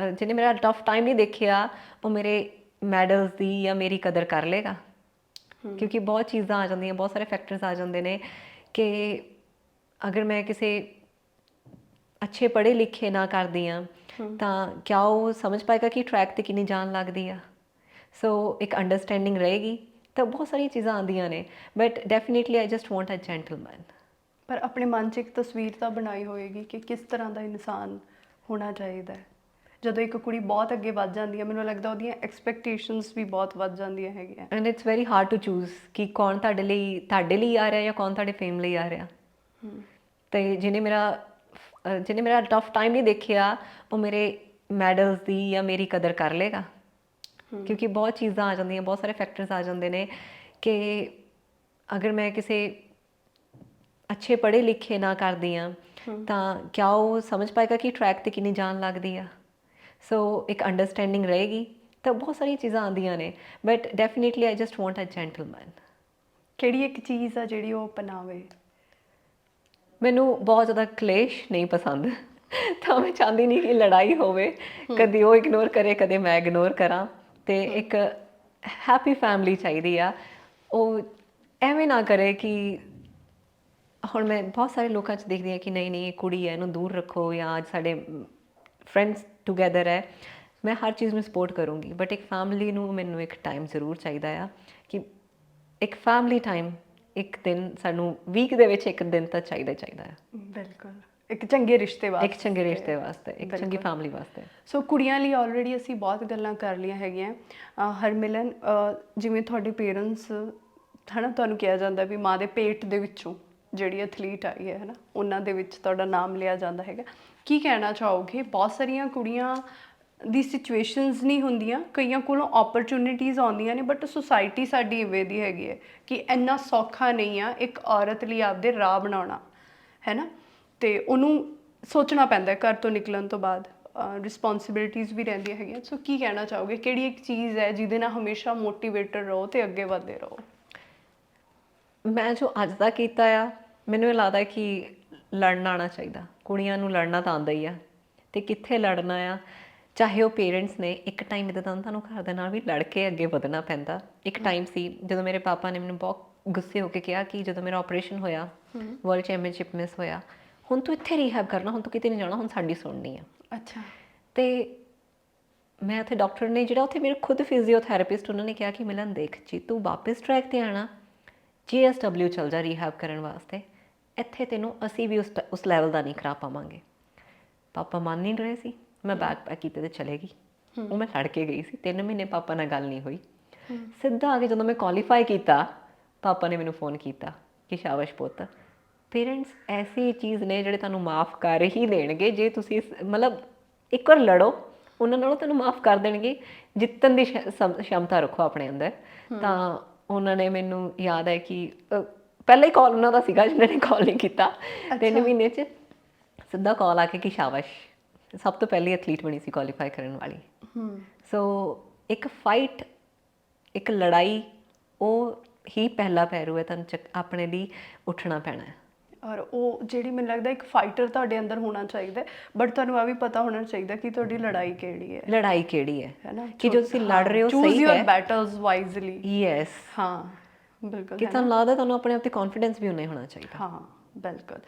ਜਿਹਨੇ ਮੇਰਾ tough time ਨਹੀਂ ਦੇਖਿਆ ਉਹ ਮੇਰੇ ਮੈਡਲਸ ਦੀ ਜਾਂ ਮੇਰੀ ਕਦਰ ਕਰ ਲੇਗਾ। ਕਿਉਂਕਿ ਬਹੁਤ ਚੀਜ਼ਾਂ ਆ ਜਾਂਦੀਆਂ ਬਹੁਤ ਸਾਰੇ ਫੈਕਟਰਸ ਆ ਜਾਂਦੇ ਨੇ ਕਿ ਅਗਰ ਮੈਂ ਕਿਸੇ ਅੱਛੇ ਪੜ੍ਹੇ ਲਿਖੇ ਨਾ ਕਰਦੀ ਆ ਤਾਂ ਕਿਆ ਉਹ ਸਮਝ ਪਾਏਗਾ ਕਿ ਟਰੈਕ ਤੇ ਕਿੰਨੀ ਜਾਨ ਲੱਗਦੀ ਆ। ਸੋ ਇੱਕ ਅੰਡਰਸਟੈਂਡਿੰਗ ਰਹੇਗੀ ਤਾਂ ਬਹੁਤ ਸਾਰੀਆਂ ਚੀਜ਼ਾਂ ਆਉਂਦੀਆਂ ਨੇ। But definitely I just want a gentleman ਪਰ ਆਪਣੇ ਮਨ 'ਚ ਇੱਕ ਤਸਵੀਰ ਤਾਂ ਬਣਾਈ ਹੋਏਗੀ ਕਿ ਕਿਸ ਤਰ੍ਹਾਂ ਦਾ ਇਨਸਾਨ ਹੋਣਾ ਚਾਹੀਦਾ ਹੈ। ਜਦੋਂ ਇੱਕ ਕੁੜੀ ਬਹੁਤ ਅੱਗੇ ਵੱਧ ਜਾਂਦੀ ਹੈ ਮੈਨੂੰ ਲੱਗਦਾ ਉਹਦੀਆਂ ਐਕਸਪੈਕਟੇਸ਼ਨਸ ਵੀ ਬਹੁਤ ਵੱਧ ਜਾਂਦੀਆਂ ਹੈਗੀਆਂ। And it's very hard to choose ਕਿ ਕੌਣ ਤੁਹਾਡੇ ਲਈ ਤੁਹਾਡੇ ਲਈ ਆ ਰਿਹਾ ਜਾਂ ਕੌਣ ਤੁਹਾਡੇ ਫੇਮ ਲਈ ਆ ਰਿਹਾ। ਤੇ ਜਿਹਨੇ ਮੇਰਾ ਜਿਹਨੇ ਮੇਰਾ ਟਫ ਟਾਈਮ ਨਹੀਂ ਦੇਖਿਆ ਉਹ ਮੇਰੇ ਮੈਡਲਸ ਦੀ ਜਾਂ ਮੇਰੀ ਕਦਰ ਕਰ ਲੇਗਾ। ਕਿਉਂਕਿ ਬਹੁਤ ਚੀਜ਼ਾਂ ਆ ਜਾਂਦੀਆਂ ਬਹੁਤ ਸਾਰੇ ਫੈਕਟਰਸ ਆ ਜਾਂਦੇ ਨੇ ਕਿ ਅਗਰ ਮੈਂ ਕਿਸੇ ਅੱਛੇ ਪੜ੍ਹੇ ਲਿਖੇ ਨਾ ਕਰਦੀ ਆ ਤਾਂ ਕਿਆ ਉਹ ਸਮਝ ਪਾਏਗਾ ਕਿ ਟਰੈਕ ਤੇ ਕਿੰਨੀ ਜਾਨ ਲੱਗਦੀ ਆ? ਸੋ ਇੱਕ ਅੰਡਰਸਟੈਂਡਿੰਗ ਰਹੇਗੀ ਤਾਂ ਬਹੁਤ ਸਾਰੀਆਂ ਚੀਜ਼ਾਂ ਆਉਂਦੀਆਂ ਨੇ but definitely I just want a gentleman ਕਿਹੜੀ ਇੱਕ ਚੀਜ਼ ਆ ਜਿਹੜੀ ਉਹ ਅਪਣਾਵੇ? ਮੈਨੂੰ ਬਹੁਤ ਜ਼ਿਆਦਾ ਕਲੇਸ਼ ਨਹੀਂ ਪਸੰਦ। ਤਾਂ ਮੈਂ ਚਾਹੁੰਦੀ ਨਹੀਂ ਕਿ ਲੜਾਈ ਹੋਵੇ। ਕਦੀ ਉਹ ਇਗਨੋਰ ਕਰੇ ਕਦੇ ਮੈਂ ਇਗਨੋਰ ਕਰਾਂ। ਤੇ ਇੱਕ ਹੈਪੀ ਫੈਮਿਲੀ ਚਾਹੀਦੀ ਆ। ਉਹ ਐਵੇਂ ਨਾ ਕਰੇ ਕਿ ਹੁਣ ਮੈਂ ਬਹੁਤ ਸਾਰੇ ਲੋਕਾਂ 'ਚ ਦੇਖਦੀ ਹਾਂ ਕਿ ਨਹੀਂ ਨਹੀਂ ਇਹ ਕੁੜੀ ਹੈ ਇਹਨੂੰ ਦੂਰ ਰੱਖੋ ਜਾਂ ਅੱਜ ਸਾਡੇ ਫਰੈਂਡਸ ਟੁਗੇਦਰ ਹੈ ਮੈਂ ਹਰ ਚੀਜ਼ ਨੂੰ ਸਪੋਰਟ ਕਰੂੰਗੀ ਬਟ ਇੱਕ ਫੈਮਿਲੀ ਨੂੰ ਮੈਨੂੰ ਇੱਕ ਟਾਈਮ ਜ਼ਰੂਰ ਚਾਹੀਦਾ ਆ ਕਿ ਇੱਕ ਫੈਮਿਲੀ ਟਾਈਮ ਇੱਕ ਦਿਨ ਸਾਨੂੰ ਵੀਕ ਦੇ ਵਿੱਚ ਇੱਕ ਦਿਨ ਤਾਂ ਚਾਹੀਦਾ ਚਾਹੀਦਾ ਹੈ ਬਿਲਕੁਲ। ਇੱਕ ਚੰਗੇ ਰਿਸ਼ਤੇ ਵਾਸਤੇ। ਇੱਕ ਚੰਗੇ ਰਿਸ਼ਤੇ ਵਾਸਤੇ ਇੱਕ ਚੰਗੀ ਫੈਮਿਲੀ ਵਾਸਤੇ। ਸੋ ਕੁੜੀਆਂ ਲਈ ਆਲਰੇਡੀ ਅਸੀਂ ਬਹੁਤ ਗੱਲਾਂ ਕਰ ਲਈਆਂ ਹੈਗੀਆਂ। ਹਰਮਿਲਨ ਜਿਵੇਂ ਤੁਹਾਡੇ ਪੇਰੈਂਟਸ ਹਨਾ ਤੁਹਾਨੂੰ ਕਿਹਾ ਜਾਂਦਾ ਵੀ ਮਾਂ ਦੇ ਪੇਟ ਦੇ ਵਿੱਚੋਂ ਜਿਹੜੀ ਐਥਲੀਟ ਆਈ ਹੈ, ਹਨਾ, ਉਹਨਾਂ ਦੇ ਵਿੱਚ ਤੁਹਾਡਾ ਨਾਮ ਲਿਆ ਜਾਂਦਾ ਹੈਗਾ। ਕੀ ਕਹਿਣਾ ਚਾਹੋਗੇ? ਬਹੁਤ ਸਾਰੀਆਂ ਕੁੜੀਆਂ ਦੀ ਸਿਚੁਏਸ਼ਨਸ ਨਹੀਂ ਹੁੰਦੀਆਂ, ਕਈਆਂ ਕੋਲੋਂ ਓਪਰਚ्युनिटीज ਆਉਂਦੀਆਂ ਨੇ ਬਟ ਸੋਸਾਇਟੀ ਸਾਡੀ ਇਵੇਂ ਦੀ ਹੈਗੀ ਹੈ ਕਿ ਇੰਨਾ ਸੌਖਾ ਨਹੀਂ ਆ ਇੱਕ ਔਰਤ ਲਈ ਆਪਦੇ ਰਾਹ ਬਣਾਉਣਾ, ਹੈਨਾ? ਤੇ ਉਹਨੂੰ ਸੋਚਣਾ ਪੈਂਦਾ ਘਰ ਤੋਂ ਨਿਕਲਣ ਤੋਂ ਬਾਅਦ। ਰਿਸਪੌਂਸਿਬਿਲਿਟੀਆਂ ਵੀ ਰਹਿੰਦੀਆਂ ਹੈਗੀਆਂ। ਸੋ ਕੀ ਕਹਿਣਾ ਚਾਹੋਗੇ? ਕਿਹੜੀ ਇੱਕ ਚੀਜ਼ ਹੈ ਜਿਹਦੇ ਨਾਲ ਹਮੇਸ਼ਾ ਮੋਟੀਵੇਟਰ ਰਹੋ ਤੇ ਅੱਗੇ ਵਧਦੇ ਰਹੋ? ਮੈਂ ਜੋ ਅੱਜ ਦਾ ਕੀਤਾ ਆ ਮੈਨੂੰ ਇਹ ਲੱਗਦਾ ਕਿ ਲੜਨਾ ਆਉਣਾ ਚਾਹੀਦਾ। ਕੁੜੀਆਂ ਨੂੰ ਲੜਨਾ ਤਾਂ ਆਉਂਦਾ ਹੀ ਆ। ਤੇ ਕਿੱਥੇ ਲੜਨਾ ਆ? ਚਾਹੇ ਉਹ ਪੇਰੈਂਟਸ ਨੇ ਇੱਕ ਟਾਈਮ ਇਦਾਂ ਦਾ ਤੁਹਾਨੂੰ ਘਰ ਦੇ ਨਾਲ ਵੀ ਲੜ ਕੇ ਅੱਗੇ ਵਧਣਾ ਪੈਂਦਾ। ਇੱਕ ਟਾਈਮ ਸੀ ਜਦੋਂ ਮੇਰੇ ਪਾਪਾ ਨੇ ਮੈਨੂੰ ਬਹੁਤ ਗੁੱਸੇ ਹੋ ਕੇ ਕਿਹਾ ਕਿ ਜਦੋਂ ਮੇਰਾ ਆਪਰੇਸ਼ਨ ਹੋਇਆ ਵਰਲਡ ਚੈਂਪੀਅਨਸ਼ਿਪ ਮਿਸ ਹੋਇਆ ਹੁਣ ਤੂੰ ਇੱਥੇ ਰੀਹੈਬ ਕਰਨਾ ਹੁਣ ਤੂੰ ਕਿਤੇ ਨਹੀਂ ਜਾਣਾ ਹੁਣ ਸਾਡੀ ਸੁਣਨੀ ਆ। ਅੱਛਾ। ਤੇ ਮੈਂ ਉੱਥੇ ਡਾਕਟਰ ਨੇ ਜਿਹੜਾ ਉੱਥੇ ਮੇਰੇ ਖੁਦ ਫਿਜ਼ੀਓਥੈਰੇਪਿਸਟ ਉਹਨਾਂ ਨੇ ਕਿਹਾ ਕਿ ਮਿਲਨ ਦੇਖ ਜੀ ਤੂੰ ਵਾਪਸ ਟਰੈਕ ਤੇ ਆਣਾ ਜੀਐਸਡਬਲਿਊ ਚਲ ਜਾ ਰੀਹੈਬ ਕਰਨ ਵਾਸਤੇ ਇੱਥੇ ਤੈਨੂੰ ਅਸੀਂ ਵੀ ਉਸ ਉਸ ਲੈਵਲ ਦਾ ਨਹੀਂ ਕਰਾ ਪਾਵਾਂਗੇ। ਪਾਪਾ ਮੰਨ ਨਹੀਂ ਰਹੇ ਸੀ ਮੈਂ ਬੈਗ ਪੈਕ ਕੀਤੇ ਤੇ ਚਲੇ ਗਈ। ਉਹ ਮੈਂ ਲੜ ਕੇ ਗਈ ਸੀ ਤਿੰਨ ਮਹੀਨੇ ਪਾਪਾ ਨਾਲ ਗੱਲ ਨਹੀਂ ਹੋਈ। ਸਿੱਧਾ ਆ ਕੇ ਜਦੋਂ ਮੈਂ ਕੁਆਲੀਫਾਈ ਕੀਤਾ ਪਾਪਾ ਨੇ ਮੈਨੂੰ ਫੋਨ ਕੀਤਾ ਕਿ ਸ਼ਾਬਾਸ਼ ਪੁੱਤ ਪੇਰੈਂਟਸ ਐਸੀ ਚੀਜ਼ ਨੇ ਜਿਹੜੇ ਤੁਹਾਨੂੰ ਮਾਫ ਕਰ ਹੀ ਦੇਣਗੇ ਜੇ ਤੁਸੀਂ ਮਤਲਬ ਇੱਕ ਵਾਰ ਲੜੋ ਉਹਨਾਂ ਨਾਲੋਂ ਤੁਹਾਨੂੰ ਮਾਫ ਕਰ ਦੇਣਗੇ ਜਿੱਤਣ ਦੀ ਸ਼ਮਤਾ ਰੱਖੋ ਆਪਣੇ ਅੰਦਰ। ਤਾਂ ਉਹਨਾਂ ਨੇ ਮੈਨੂੰ ਯਾਦ ਹੈ ਕਿ ਅ, ਪਹਿਲਾ ਹੀ ਕਾਲ ਉਹਨਾਂ ਦਾ ਸੀਗਾ ਜਿਹਨਾਂ ਨੇ ਕਾਲ ਨਹੀਂ ਕੀਤਾ। ਤਿੰਨ ਮਹੀਨੇ ਚ ਸਿੱਧਾ ਕਾਲ ਆ ਕੇ ਕਿ ਸ਼ਾਬਾਸ਼। ਸਭ ਤੋਂ ਪਹਿਲੀ ਐਥਲੀਟ ਬਣੀ ਸੀ ਕੁਆਲੀਫਾਈ ਕਰਨ ਵਾਲੀ। ਹੂੰ। ਸੋ ਇੱਕ ਫਾਈਟ ਇੱਕ ਲੜਾਈ ਉਹ ਹੀ ਪਹਿਲਾ ਪੈਰੂ ਹੈ ਤੁਹਾਨੂੰ ਚੱਕ- ਆਪਣੇ ਲਈ ਉੱਠਣਾ ਪੈਣਾ ਹੈ। ਔਰ ਉਹ ਜਿਹੜੀ ਮੈਨੂੰ ਲੱਗਦਾ ਇੱਕ ਫਾਈਟਰ ਤੁਹਾਡੇ ਅੰਦਰ ਹੋਣਾ ਚਾਹੀਦਾ ਬਟ ਤੁਹਾਨੂੰ ਆ ਵੀ ਪਤਾ ਹੋਣਾ ਚਾਹੀਦਾ ਕਿ ਤੁਹਾਡੀ ਲੜਾਈ ਕਿਹੜੀ ਹੈ। ਲੜਾਈ ਕਿਹੜੀ ਹੈ? ਹੈ ਨਾ? ਕਿ ਜੋ ਤੁਸੀਂ ਲੜ ਰਹੇ ਹੋ ਚੂਜ਼ ਸਹੀ ਯੂਰ ਹੈ। ਬੈਟਲਸ ਵਾਈਜ਼ਲੀ ਯੈਸ ਹਾਂ ਬਿਲਕੁਲ ਕਿ ਤੁਹਾਨੂੰ ਲੱਗਦਾ ਤੁਹਾਨੂੰ ਆਪਣੇ ਆਪ ਤੇ ਕੌਨਫੀਡੈਂਸ ਵੀ ਹੋਣਾ ਚਾਹੀਦਾ। ਹਾਂ ਬਿਲਕੁਲ।